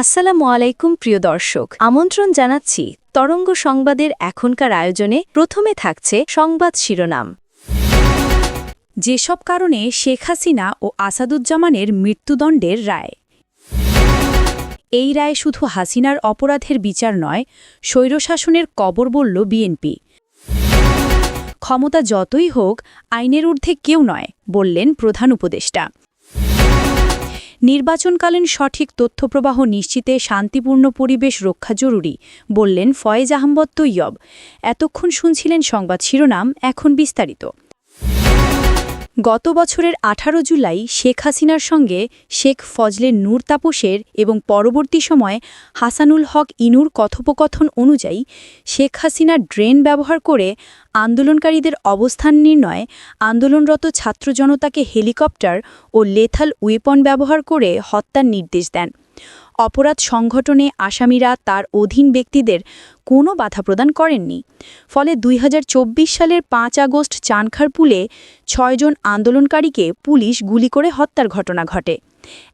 আসসালামু আলাইকুম, প্রিয় দর্শক। আমন্ত্রণ জানাচ্ছি তরঙ্গ সংবাদের এখনকার আয়োজনে। প্রথমে থাকছে সংবাদ শিরোনাম। যেসব কারণে শেখ হাসিনা ও আসাদুজ্জামানের মৃত্যুদণ্ডের রায়। এই রায় শুধু হাসিনার অপরাধের বিচার নয়, স্বৈরশাসনের কবর বলল বিএনপি। ক্ষমতা যতই হোক, আইনের ঊর্ধ্বে কেউ নয়, বললেন প্রধান উপদেষ্টা। নির্বাচনকালীন সঠিক তথ্যপ্রবাহ নিশ্চিতে শান্তিপূর্ণ পরিবেশ রক্ষা জরুরি, বললেন ফয়েজ আহমদ তৈয়ব। এতক্ষণ শুনছিলেন সংবাদ শিরোনাম, এখন বিস্তারিত। গত বছরের ১৮ জুলাই শেখ হাসিনার সঙ্গে শেখ ফজলে নূর তাপসের এবং পরবর্তী সময়ে হাসানুল হক ইনুর কথোপকথন অনুযায়ী শেখ হাসিনা ড্রেন ব্যবহার করে আন্দোলনকারীদের অবস্থান নির্ণয় আন্দোলনরত ছাত্র জনতাকে হেলিকপ্টার ও লেথাল উইপন ব্যবহার করে হত্যার নির্দেশ দেন। অপরাধ সংগঠনে আসামিরা তার অধীন ব্যক্তিদের কোনো বাধা প্রদান করেননি। ফলে দুই হাজার চব্বিশ সালের পাঁচ আগস্ট চানখার পুলে ছয়জন আন্দোলনকারীকে পুলিশ গুলি করে হত্যার ঘটনা ঘটে।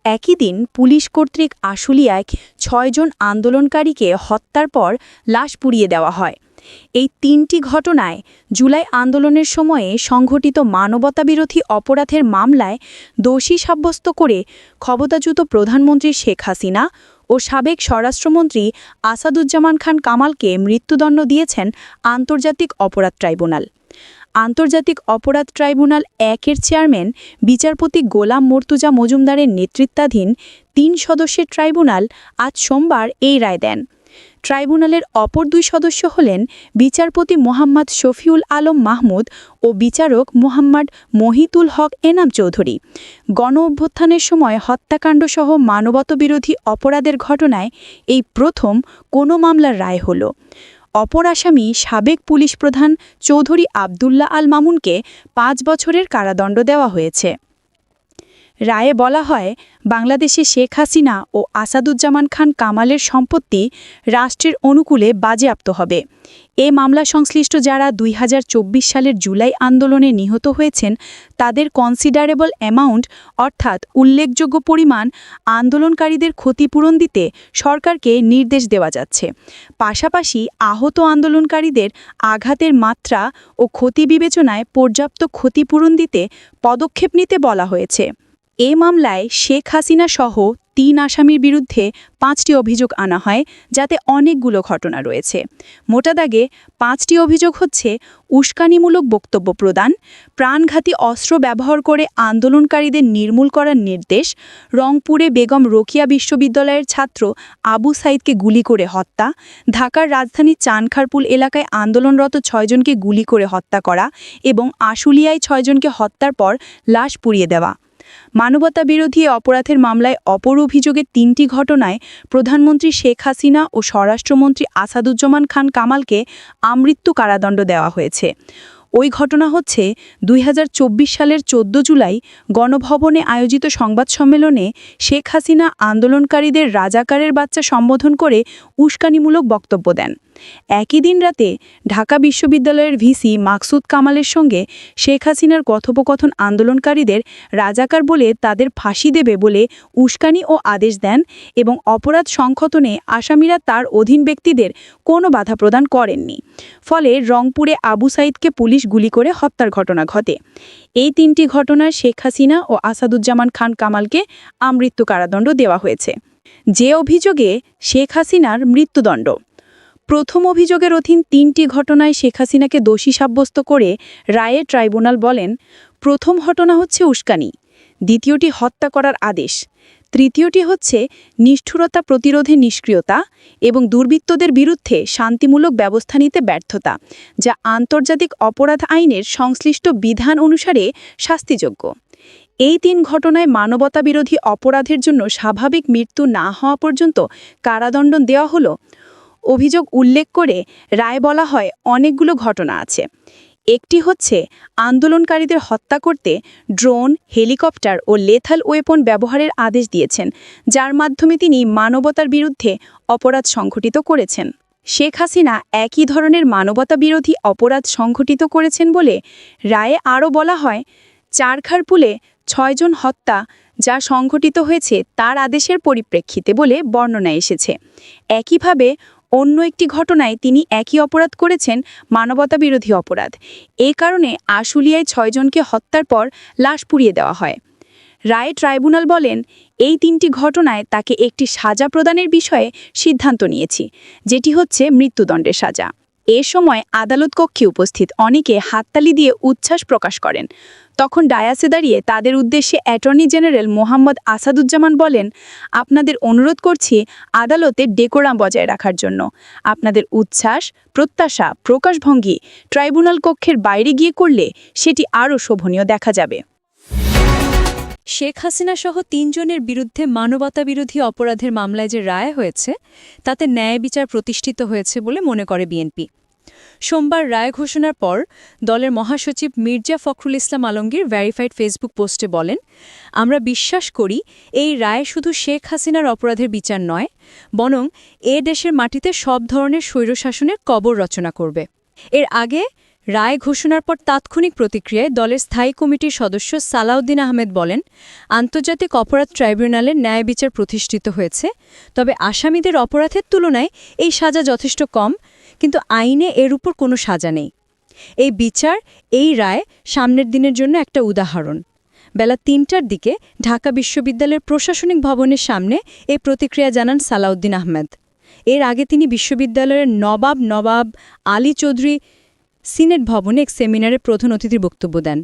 একই দিন পুলিশ কর্তৃক আশুলিয়ায় ছয়জন আন্দোলনকারীকে হত্যার পর লাশ পুড়িয়ে দেওয়া হয়। এই তিনটি ঘটনায় জুলাই আন্দোলনের সময়ে সংঘটিত মানবতাবিরোধী অপরাধের মামলায় দোষী সাব্যস্ত করে ক্ষমতাচ্যুত প্রধানমন্ত্রী শেখ হাসিনা ও সাবেক স্বরাষ্ট্রমন্ত্রী আসাদুজ্জামান খান কামালকে মৃত্যুদণ্ড দিয়েছেন আন্তর্জাতিক অপরাধ ট্রাইব্যুনাল। আন্তর্জাতিক অপরাধ ট্রাইব্যুনাল একের চেয়ারম্যান বিচারপতি গোলাম মর্তুজা মজুমদারের নেতৃত্বাধীন তিন সদস্যের ট্রাইব্যুনাল আজ সোমবার এই রায় দেন। ট্রাইব্যুনালের অপর দুই সদস্য হলেন বিচারপতি মোহাম্মদ শফিউল আলম মাহমুদ ও বিচারক মোহাম্মদ মহিতুল হক এনাম চৌধুরী। গণ অভ্যুত্থানের সময় হত্যাকাণ্ডসহ মানবতাবিরোধী অপরাধের ঘটনায় এই প্রথম কোনো মামলার রায় হল। অপর আসামি সাবেক পুলিশ প্রধান চৌধুরী আবদুল্লাহ আল মামুনকে পাঁচ বছরের কারাদণ্ড দেওয়া হয়েছে। রায়ে বলা হয়, বাংলাদেশে শেখ হাসিনা ও আসাদুজ্জামান খান কামালের সম্পত্তি রাষ্ট্রের অনুকূলে বাজেয়াপ্ত হবে। এ মামলা সংশ্লিষ্ট যারা দুই হাজার চব্বিশ সালের জুলাই আন্দোলনে নিহত হয়েছেন, তাদের কনসিডারেবল অ্যামাউন্ট অর্থাৎ উল্লেখযোগ্য পরিমাণ, আন্দোলনকারীদের ক্ষতিপূরণ দিতে সরকারকে নির্দেশ দেওয়া যাচ্ছে। পাশাপাশি আহত আন্দোলনকারীদের আঘাতের মাত্রা ও ক্ষতি বিবেচনায় পর্যাপ্ত ক্ষতিপূরণ দিতে পদক্ষেপ নিতে বলা হয়েছে। এ মামলায় শেখ হাসিনা সহ তিন আসামির বিরুদ্ধে পাঁচটি অভিযোগ আনা হয়, যাতে অনেকগুলো ঘটনা রয়েছে। মোটা দাগে পাঁচটি অভিযোগ হচ্ছে উস্কানিমূলক বক্তব্য প্রদান, প্রাণঘাতী অস্ত্র ব্যবহার করে আন্দোলনকারীদের নির্মূল করার নির্দেশ, রংপুরে বেগম রোকিয়া বিশ্ববিদ্যালয়ের ছাত্র আবু সাইদকে গুলি করে হত্যা, ঢাকার রাজধানী চানখারপুল এলাকায় আন্দোলনরত ছয়জনকে গুলি করে হত্যা করা এবং আশুলিয়ায় ছয়জনকে হত্যার পর লাশ পুড়িয়ে দেওয়া। মানবতা বিরোধী অপরাধের মামলায় অপর অভিযোগের তিনটি ঘটনায় প্রধানমন্ত্রী শেখ হাসিনা ও স্বরাষ্ট্রমন্ত্রী আসাদুজ্জামান খান কামালকে আমৃত্যু কারাদণ্ড দেওয়া হয়েছে। ওই ঘটনা হচ্ছে দুই হাজার চব্বিশ সালের ১৪ জুলাই গণভবনে আয়োজিত সংবাদ সম্মেলনে শেখ হাসিনা আন্দোলনকারীদের রাজাকারের বাচ্চা সম্বোধন করে উস্কানিমূলক বক্তব্য দেন। একই দিন রাতে ঢাকা বিশ্ববিদ্যালয়ের ভিসি মাকসুদ কামালের সঙ্গে শেখ হাসিনার কথোপকথন আন্দোলনকারীদের রাজাকার বলে তাদের ফাঁসি দেবে বলে উস্কানি ও আদেশ দেন এবং অপরাধ সংক্ষতনে আসামিরা তার অধীন ব্যক্তিদের কোনো বাধা প্রদান করেননি। ফলে রংপুরে আবু সাইদকে পুলিশ গুলি করে হত্যার ঘটনা ঘটে। এই তিনটি ঘটনায় শেখ হাসিনা ও আসাদুজ্জামান খান কামালকে আমৃত্যু কারাদণ্ড দেওয়া হয়েছে। যে অভিযোগে শেখ হাসিনার মৃত্যুদণ্ড। প্রথম অভিযোগের অধীন তিনটি ঘটনায় শেখ হাসিনাকে দোষী সাব্যস্ত করে রায়ে ট্রাইব্যুনাল বলেন, প্রথম ঘটনা হচ্ছে উস্কানি, দ্বিতীয়টি হত্যা করার আদেশ, তৃতীয়টি হচ্ছে নিষ্ঠুরতা প্রতিরোধে নিষ্ক্রিয়তা এবং দুর্বৃত্তদের বিরুদ্ধে শান্তিমূলক ব্যবস্থা নিতে ব্যর্থতা, যা আন্তর্জাতিক অপরাধ আইনের সংশ্লিষ্ট বিধান অনুসারে শাস্তিযোগ্য। এই তিন ঘটনায় মানবতাবিরোধী অপরাধের জন্য স্বাভাবিক মৃত্যু না হওয়া পর্যন্ত কারাদণ্ড দেওয়া হলো অভিযোগ উল্লেখ করে রায় বলা হয় অনেকগুলো ঘটনা আছে। একটি হচ্ছে, আন্দোলনকারীদের হত্যা করতে ড্রোন, হেলিকপ্টার ও লেথাল ওয়েপন ব্যবহারের আদেশ দিয়েছেন, যার মাধ্যমে তিনি মানবতার বিরুদ্ধে অপরাধ সংঘটিত করেছেন। শেখ হাসিনা একই ধরনের মানবতা বিরোধী অপরাধ সংঘটিত করেছেন বলে রায়ে আরও বলা হয় চারখারপুলে ছয়জন হত্যা যা সংঘটিত হয়েছে তার আদেশের পরিপ্রেক্ষিতে বলে বর্ণনা এসেছে। একইভাবে অন্য একটি ঘটনায় তিনি একই অপরাধ করেছেন মানবতাবিরোধী অপরাধ। এ কারণে আশুলিয়ায় ছয়জনকে হত্যার পর লাশ পুড়িয়ে দেওয়া হয়। রায় ট্রাইব্যুনাল বলেন, এই তিনটি ঘটনায় তাকে একটি সাজা প্রদানের বিষয়ে সিদ্ধান্ত নিয়েছি, যেটি হচ্ছে মৃত্যুদণ্ডের সাজা। এ সময় আদালত কক্ষে উপস্থিত অনেকে হাততালি দিয়ে উচ্ছ্বাস প্রকাশ করেন। তখন ডায়াসে দাঁড়িয়ে তাদের উদ্দেশ্যে অ্যাটর্নি জেনারেল মোহাম্মদ আসাদুজ্জামান বলেন, আপনাদের অনুরোধ করছি আদালতে ডেকোরাম বজায় রাখার জন্য। আপনাদের উচ্ছ্বাস, প্রত্যাশা, প্রকাশভঙ্গি ট্রাইব্যুনাল কক্ষের বাইরে গিয়ে করলে সেটি আরও শোভনীয় দেখা যাবে। শেখ হাসিনা সহ তিনজনের বিরুদ্ধে মানবতাবিরোধী অপরাধের মামলায় যে রায় হয়েছে, তাতে ন্যায় বিচার প্রতিষ্ঠিত হয়েছে বলে মনে করে বিএনপি। সোমবার রায় ঘোষণার পর দলের মহাসচিব মির্জা ফখরুল ইসলাম আলমগীর ভ্যারিফাইড ফেসবুক পোস্টে বলেন, আমরা বিশ্বাস করি এই রায় শুধু শেখ হাসিনার অপরাধের বিচার নয়, বরং এ দেশের মাটিতে সব ধরনের স্বৈরশাসনের কবর রচনা করবে। এর আগে রায় ঘোষণার পর তাৎক্ষণিক প্রতিক্রিয়ায় দলের স্থায়ী কমিটির সদস্য সালাউদ্দিন আহমেদ বলেন, আন্তর্জাতিক অপরাধ ট্রাইব্যুনালের ন্যায় বিচার প্রতিষ্ঠিত হয়েছে, তবে আসামিদের অপরাধের তুলনায় এই সাজা যথেষ্ট কম, কিন্তু আইনে এর উপর কোনো সাজা নেই। এই বিচার, এই রায় সামনের দিনের জন্য একটা উদাহরণ। বেলা তিনটার দিকে ঢাকা বিশ্ববিদ্যালয়ের প্রশাসনিক ভবনের সামনে এই প্রতিক্রিয়া জানান সালাউদ্দিন আহমেদ। এর আগে তিনি বিশ্ববিদ্যালয়ের নবাব নবাব আলী চৌধুরী সিনেট ভবনে এক সেমিনারে প্রধান অতিথির বক্তব্য দেন।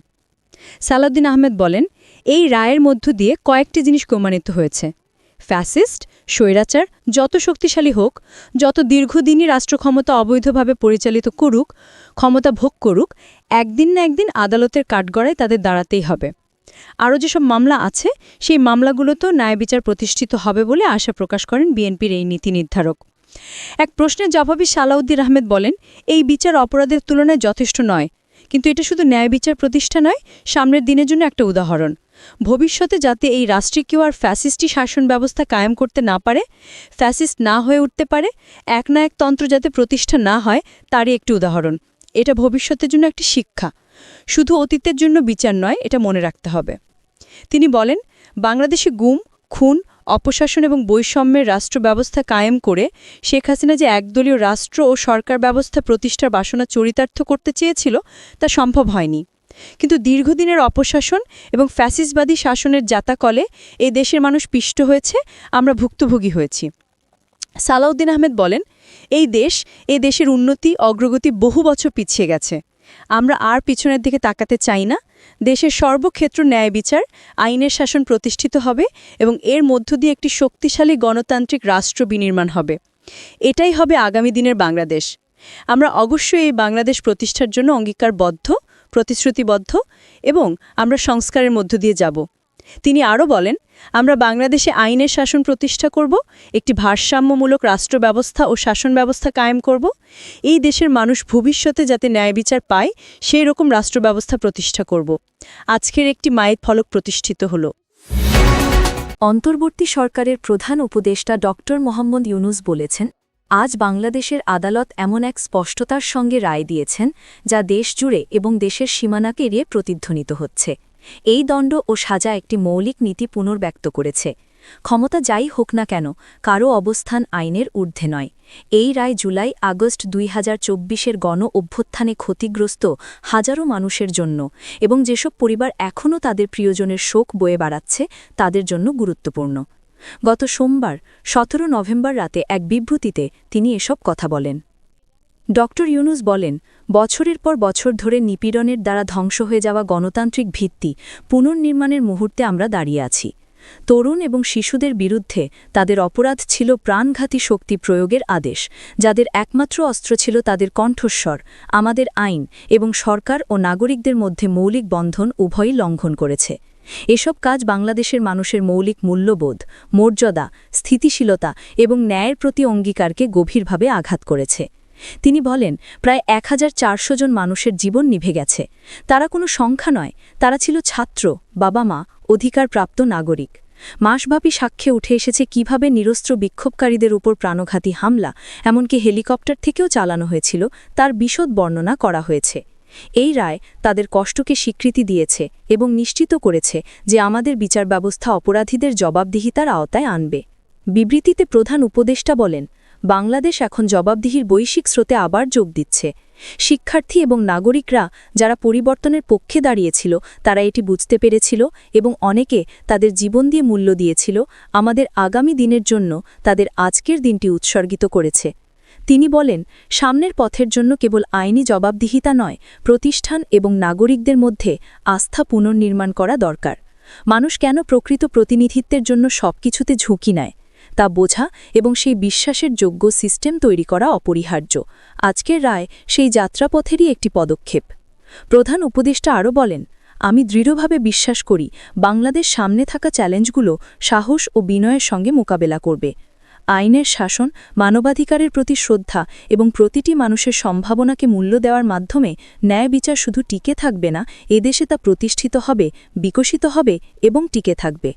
সালাউদ্দিন আহমেদ বলেন, এই রায়ের মধ্য দিয়ে কয়েকটি জিনিস প্রমাণিত হয়েছে। ফ্যাসিস্ট, স্বৈরাচার, যত শক্তিশালী হোক, যত দীর্ঘদিনই রাষ্ট্র ক্ষমতা অবৈধভাবে পরিচালিত করুক, ক্ষমতা ভোগ করুক, একদিন না একদিন আদালতের কাঠগড়ায় তাদের দাঁড়াতেই হবে। আরও যেসব মামলা আছে, সেই মামলাগুলোতেও ন্যায় বিচার প্রতিষ্ঠিত হবে বলে আশা প্রকাশ করেন বিএনপির এই নীতি নির্ধারক। এক প্রশ্নের জবাবে সালাউদ্দিন আহমেদ বলেন, এই বিচার অপরাধের তুলনায় যথেষ্ট নয়, কিন্তু এটা শুধু ন্যায় বিচার প্রতিষ্ঠা নয়, সামনের দিনের জন্য একটা উদাহরণ। ভবিষ্যতে যাতে এই রাষ্ট্রিকীয় আর ফ্যাসিস্টি শাসন ব্যবস্থা কায়েম করতে না পারে, ফ্যাসিস্ট না হয়ে উঠতে পারে, এক না এক তন্ত্র যাতে প্রতিষ্ঠা না হয়, তারই একটি উদাহরণ। এটা ভবিষ্যতের জন্য একটি শিক্ষা। শুধু অতীতের জন্য বিচার নয়, এটা মনে রাখতে হবে। তিনি বলেন, বাংলাদেশে গুম, খুন অপশাসন এবং বৈষম্যের রাষ্ট্র ব্যবস্থা কায়েম করে শেখ হাসিনা যে একদলীয় রাষ্ট্র ও সরকার ব্যবস্থা প্রতিষ্ঠার বাসনা চরিতার্থ করতে চেয়েছিল, তা সম্ভব হয়নি। কিন্তু দীর্ঘদিনের অপশাসন এবং ফ্যাসিসবাদী শাসনের জাতাকলে এই দেশের মানুষ পিষ্ট হয়েছে, আমরা ভুক্তভোগী হয়েছি। সালাউদ্দিন আহমেদ বলেন, এই দেশ এই দেশের উন্নতি, অগ্রগতি বহু বছর পিছিয়ে গেছে। আমরা আর পিছনের দিকে তাকাতে চাই না। দেশের সর্বক্ষেত্র ন্যায় বিচার, আইনের শাসন প্রতিষ্ঠিত হবে এবং এর মধ্য দিয়ে একটি শক্তিশালী গণতান্ত্রিক রাষ্ট্র বিনির্মাণ হবে। এটাই হবে আগামী দিনের বাংলাদেশ। আমরা অবশ্যই এই বাংলাদেশ প্রতিষ্ঠার জন্য অঙ্গীকারবদ্ধ, প্রতিশ্রুতিবদ্ধ এবং আমরা সংস্কারের মধ্য দিয়ে যাব। তিনি আরও বলেন, আমরা বাংলাদেশে আইনের শাসন প্রতিষ্ঠা করব, একটি ভারসাম্যমূলক রাষ্ট্র ব্যবস্থা ও শাসন ব্যবস্থা কায়েম করব। এই দেশের মানুষ ভবিষ্যতে যাতে ন্যায় বিচার পায়, সেই রকম রাষ্ট্র ব্যবস্থা প্রতিষ্ঠা করব। আজকের একটি মায়ের ফলক প্রতিষ্ঠিত হল। অন্তর্বর্তী সরকারের প্রধান উপদেষ্টা ড. মোহাম্মদ ইউনুস বলেছেন, আজ বাংলাদেশের আদালত এমন এক স্পষ্টতার সঙ্গে রায় দিয়েছেন, যা দেশ জুড়ে এবং দেশের সীমানাকে এড়িয়ে প্রতিধ্বনিত হচ্ছে। এই দণ্ড ও সাজা একটি মৌলিক নীতি পুনর্ব্যক্ত করেছে। ক্ষমতা যাই হোক না কেন, কারও অবস্থান আইনের ঊর্ধ্বে নয়। এই রায় জুলাই আগস্ট দুই হাজার চব্বিশের গণ অভ্যুত্থানে ক্ষতিগ্রস্ত হাজারো মানুষের জন্য এবং যেসব পরিবার এখনও তাদের প্রিয়জনের শোক বয়ে বাড়াচ্ছে, তাদের জন্য গুরুত্বপূর্ণ। গত সোমবার, সতেরো নভেম্বর রাতে এক বিবৃতিতে তিনি এসব কথা বলেন। ড. ইউনুস বলেন, বছরের পর বছর ধরে নিপীড়নের দ্বারা ধ্বংস হয়ে যাওয়া গণতান্ত্রিক ভিত্তি পুনর্নির্মাণের মুহূর্তে আমরা দাঁড়িয়ে আছি। তরুণ এবং শিশুদের বিরুদ্ধে তাদের অপরাধ ছিল প্রাণঘাতী শক্তি প্রয়োগের আদেশ, যাদের একমাত্র অস্ত্র ছিল তাদের কণ্ঠস্বর, আমাদের আইন এবং সরকার ও নাগরিকদের মধ্যে মৌলিক বন্ধন উভয়ই লঙ্ঘন করেছে। এসব কাজ বাংলাদেশের মানুষের মৌলিক মূল্যবোধ, মর্যাদা, স্থিতিশীলতা এবং ন্যায়ের প্রতি অঙ্গীকারকে গভীরভাবে আঘাত করেছে। তিনি বলেন, প্রায় এক হাজার চারশো জন মানুষের জীবন নিভে গেছে। তারা কোনো সংখ্যা নয়, তারা ছিল ছাত্র, বাবা মা, অধিকারপ্রাপ্ত নাগরিক। মাসব্যাপী সাক্ষ্যে উঠে এসেছে কীভাবে নিরস্ত্র বিক্ষোভকারীদের উপর প্রাণঘাতী হামলা, এমনকি হেলিকপ্টার থেকেও চালানো হয়েছিল, তার বিশদ বর্ণনা করা হয়েছে। এই রায় তাদের কষ্টকে স্বীকৃতি দিয়েছে এবং নিশ্চিত করেছে যে আমাদের বিচার ব্যবস্থা অপরাধীদের জবাবদিহিতার আওতায় আনবে। বিবৃতিতে প্রধান উপদেষ্টা বলেন বাংলাদেশ এখন জবাবদিহির বৈশ্বিক স্রোতে আবার যোগ দিচ্ছে। শিক্ষার্থী এবং নাগরিকরা যারা পরিবর্তনের পক্ষে দাঁড়িয়েছিল, তারা এটি বুঝতে পেরেছিল এবং অনেকে তাদের জীবন দিয়ে মূল্য দিয়েছিল। আমাদের আগামী দিনের জন্য তাদের আজকের দিনটি উৎসর্গিত করেছে। তিনি বলেন, সামনের পথের জন্য কেবল আইনি জবাবদিহিতা নয়, প্রতিষ্ঠান এবং নাগরিকদের মধ্যে আস্থা পুনর্নির্মাণ করা দরকার। মানুষ কেন প্রকৃত প্রতিনিধিত্বের জন্য সবকিছুতে ঝুঁকি নেয়? তা বোঝা এবং সেই বিশ্বাসের যোগ্য সিস্টেম তৈরি করা অপরিহার্য। আজকের রায় সেই যাত্রাপথেরই একটি পদক্ষেপ। প্রধান উপদেষ্টা আরও বলেন, আমি দৃঢ়ভাবে বিশ্বাস করি বাংলাদেশ সামনে থাকা চ্যালেঞ্জগুলো সাহস ও বিনয়ের সঙ্গে মোকাবেলা করবে। আইনের শাসন, মানবাধিকারের প্রতি শ্রদ্ধা এবং প্রতিটি মানুষের সম্ভাবনাকে মূল্য দেওয়ার মাধ্যমে ন্যায় বিচার শুধু টিকে থাকবে না এদেশে তা প্রতিষ্ঠিত হবে, বিকশিত হবে এবং টিকে থাকবে।